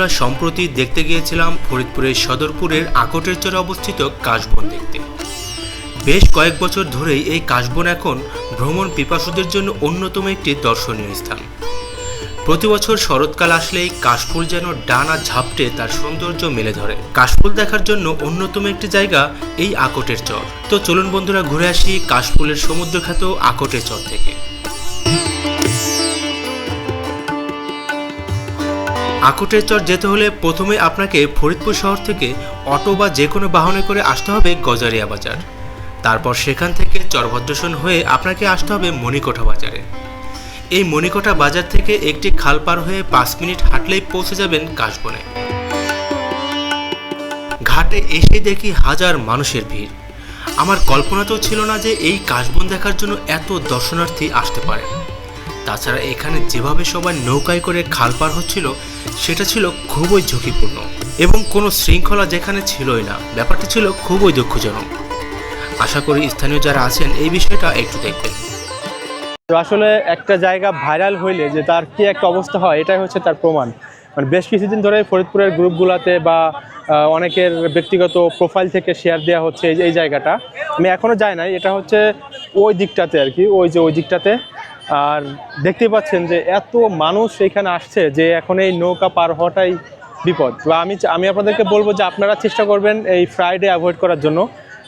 বন্ধুরা সম্প্রতি দেখতে গিয়েছিলাম ফরিদপুরের সদরপুরের আকটের চরে অবস্থিত কাশবন দেখতে। বেশ কয়েক বছর ধরেই এই কাশবন এখন ভ্রমণ পিপাসুদের জন্য অন্যতম একটি দর্শনীয় স্থান। প্রতি বছর শরৎকাল আসলেই কাশফুল যেন ডানা ঝাপটে তার সৌন্দর্য মেলে ধরে। কাশফুল দেখার জন্য অন্যতম একটি জায়গা এই আকটের চর তো চলুন বন্ধুরা, ঘুরে আসি কাশফুলের সমুদ্রখ্যাত আকটের চর থেকে। আকটের চর যেতে হলে প্রথমে আপনাকে ফরিদপুর শহর থেকে অটো বা যে কোনো বাহনে করে আসতে হবে গজারিয়া বাজার। তারপর সেখান থেকে চরভদ্রসন হয়ে আপনাকে আসতে হবে মণিকোঠা বাজারে। এই মণিকোঠা বাজার থেকে একটি খাল পার হয়ে পাঁচ মিনিট হাঁটলেই পৌঁছে যাবেন কাশবনে। ঘাটে এসে দেখি হাজার মানুষের ভিড়। আমার কল্পনাতেও ছিল না যে এই কাশবন দেখার জন্য এত দর্শনার্থী আসতে পারে। তাছাড়া এখানে যেভাবে সবাই নৌকায় করে খাল পার হচ্ছিল, সেটা ছিল খুবই ঝুঁকিপূর্ণ এবং কোনো শৃঙ্খলা যেখানে ছিলই না। ব্যাপারটি ছিল খুবই দুঃখজনক। আশা করি স্থানীয় যারা আছেন এই বিষয়টা একটু দেখবেন। তো আসলে একটা জায়গা ভাইরাল হইলে যে তার কি একটা অবস্থা হয়, এটাই হচ্ছে তার প্রমাণ। মানে বেশ কিছুদিন ধরে ফরিদপুরের গ্রুপগুলোতে বা অনেকের ব্যক্তিগত প্রোফাইল থেকে শেয়ার দেওয়া হচ্ছে এই জায়গাটা। আমি এখনও যাই নাই, এটা হচ্ছে ওই দিকটাতে আর কি, ওই যে ওই দিকটাতে। আর দেখতেই পাচ্ছেন যে এত মানুষ এখানে আসছে যে এখন এই নৌকা পার হওয়াটাই বিপদ। বা আমি আমি আপনাদেরকে বলব যে আপনারা চেষ্টা করবেন এই ফ্রাইডে অ্যাভয়েড করার জন্য,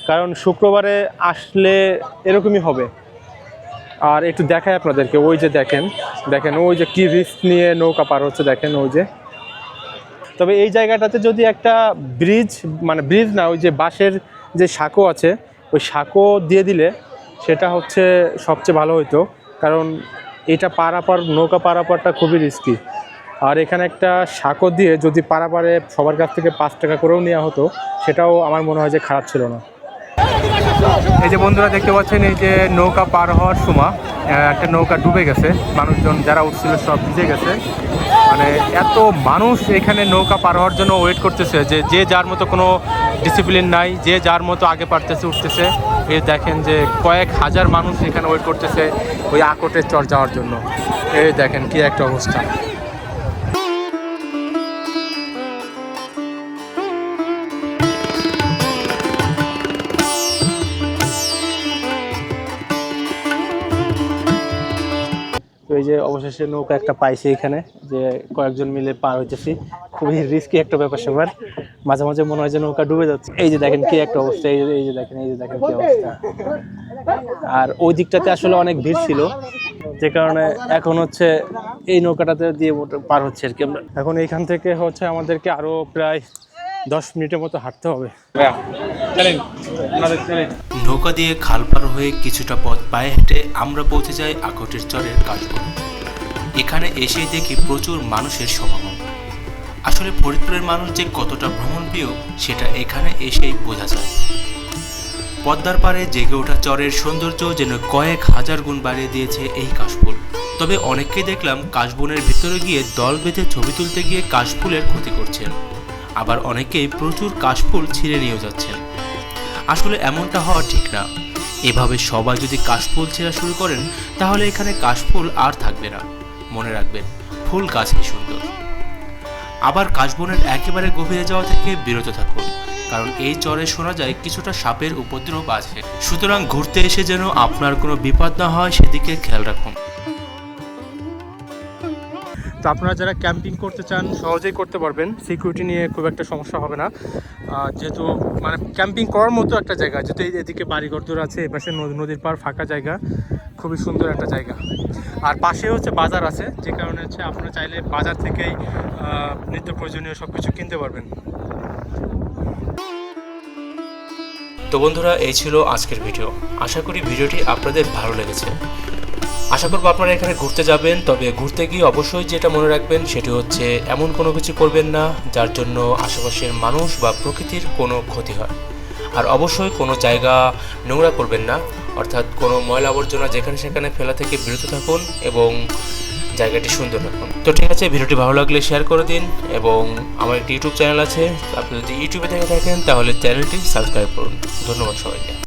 কারণ শুক্রবারে আসলে এরকমই হবে। আর একটু দেখাই আপনাদেরকে, ওই যে দেখেন দেখেন ওই যে কি রিস্ক নিয়ে নৌকা পার হচ্ছে, দেখেন ওই যে। তবে এই জায়গাটাতে যদি একটা ব্রিজ মানে ব্রিজ না, ওই যে বাঁশের যে সাঁকো আছে, ওই সাঁকো দিয়ে দিলে সেটা হচ্ছে সবচেয়ে ভালো হতো কারণ এটা পারাপার, নৌকা পারাপারটা খুবই রিস্কি আর এখানে একটা সাঁকো দিয়ে যদি পারাপারে সবার কাছ থেকে পাঁচ টাকা করেও নেওয়া হতো, সেটাও আমার মনে হয় যে খারাপ ছিল না। এই যে বন্ধুরা দেখতে পাচ্ছেন, এই যে নৌকা পার হওয়ার সময় একটা নৌকা ডুবে গেছে, মানুষজন যারা উঠছিল সব ভিজে গেছে। মানে এত মানুষ এখানে নৌকা পার হওয়ার জন্য ওয়েট করতেছে যে যে যার মতো কোনো ডিসিপ্লিন নাই, যে যার মতো আগে পারতেছে উঠতেছে। এই দেখেন যে কয়েক হাজার মানুষ এখানে ওয়েট করতেছে ওই আকটের চর যাওয়ার জন্য। এই দেখেন কি একটা অবস্থা। তো এই যে অবশেষে নৌকা একটা পাইছি এখানে, যে কয়েকজন মিলে পার হইতেছি। খুবই রিস্কি একটা ব্যাপার স্যাপার। মাঝে মাঝে মনে হয় যে নৌকা ডুবে যাচ্ছে। এই যে দেখেন কি একটা অবস্থা, এই যে এই যে দেখেন, এই যে দেখেন কি অবস্থা। আর ওই দিকটাতে আসলে অনেক ভিড় ছিল। যে কারণে এখন হচ্ছে এই নৌকাটাতে দিয়ে পার হচ্ছে আর কি আমরা। এখন এইখান থেকে হচ্ছে আমাদেরকে আরও প্রায় দশ মিনিটের মতো হাঁটতে হবে। নৌকা দিয়ে খাল পার হয়ে কিছুটা পথ পায়ে হেঁটে আমরা পৌঁছে যাই আকটের চরের কাশবন এখানে এসে দেখি প্রচুর মানুষের সমাগম। আসলে ফরিদপুরের মানুষ যে কতটা ভ্রমণপ্রিয়, সেটা এখানে এসেই বোঝা যায়। পদ্মার পাড়ে জেগে ওঠা চরের সৌন্দর্য যেন কয়েক হাজার গুণ বাড়িয়ে দিয়েছে এই কাশফুল। তবে অনেককেই দেখলাম কাশবনের ভিতরে গিয়ে দল বেঁধে ছবি তুলতে গিয়ে কাশফুলের ক্ষতি করছেন। আবার অনেকেই প্রচুর কাশফুল ছিঁড়ে নিয়ে যাচ্ছেন। আসলে এমনটা হওয়া ঠিক না। এভাবে সবাই যদি কাশফুল ছেঁড়া শুরু করেন, তাহলে এখানে কাশফুল আর থাকবে না। মনে রাখবেন, ফুল গাছই সুন্দর। আবার কাশবনের একেবারে গভীরে যাওয়া থেকে বিরত থাকুন, কারণ এই চরে শোনা যায় কিছুটা সাপের উপদ্রব আছে। সুতরাং ঘুরতে এসে যেন আপনার কোনো বিপদ না হয়, সেদিকে খেয়াল রাখুন। তো আপনারা যারা ক্যাম্পিং করতে চান, সহজেই করতে পারবেন। সিকিউরিটি নিয়ে খুব একটা সমস্যা হবে না। যেহেতু মানে ক্যাম্পিং করার মতো একটা জায়গা, যেহেতু এদিকে বাড়িঘর দূর আছে এপাশে নদী- নদীর পার ফাঁকা জায়গা, খুবই সুন্দর একটা জায়গা। আর পাশে হচ্ছে বাজার আছে, যে কারণে হচ্ছে আপনারা চাইলে বাজার থেকেই নিত্য প্রয়োজনীয় সব কিছু কিনতে পারবেন। তো বন্ধুরা, এই ছিল আজকের ভিডিও। আশা করি ভিডিওটি আপনাদের ভালো লেগেছে। আশা করব আপনারা এখানে ঘুরতে যাবেন, তবে ঘুরতে গিয়ে অবশ্যই যেটা মনে রাখবেন সেটি হচ্ছে এমন কোনো কিছু করবেন না যার জন্য আশেপাশের মানুষ বা প্রকৃতির কোনো ক্ষতি হয়। আর অবশ্যই কোনো জায়গা নোংরা করবেন না, অর্থাৎ কোনো ময়লা আবর্জনা যেখানে সেখানে ফেলা থেকে বিরত থাকুন এবং জায়গাটি সুন্দর রাখুন। তো ঠিক আছে, ভিডিওটি ভালো লাগলে শেয়ার করে দিন এবং আমার একটি ইউটিউব চ্যানেল আছে, আপনি যদি ইউটিউবে দেখে থাকেন তাহলে চ্যানেলটি সাবস্ক্রাইব করুন। ধন্যবাদ সবাইকে।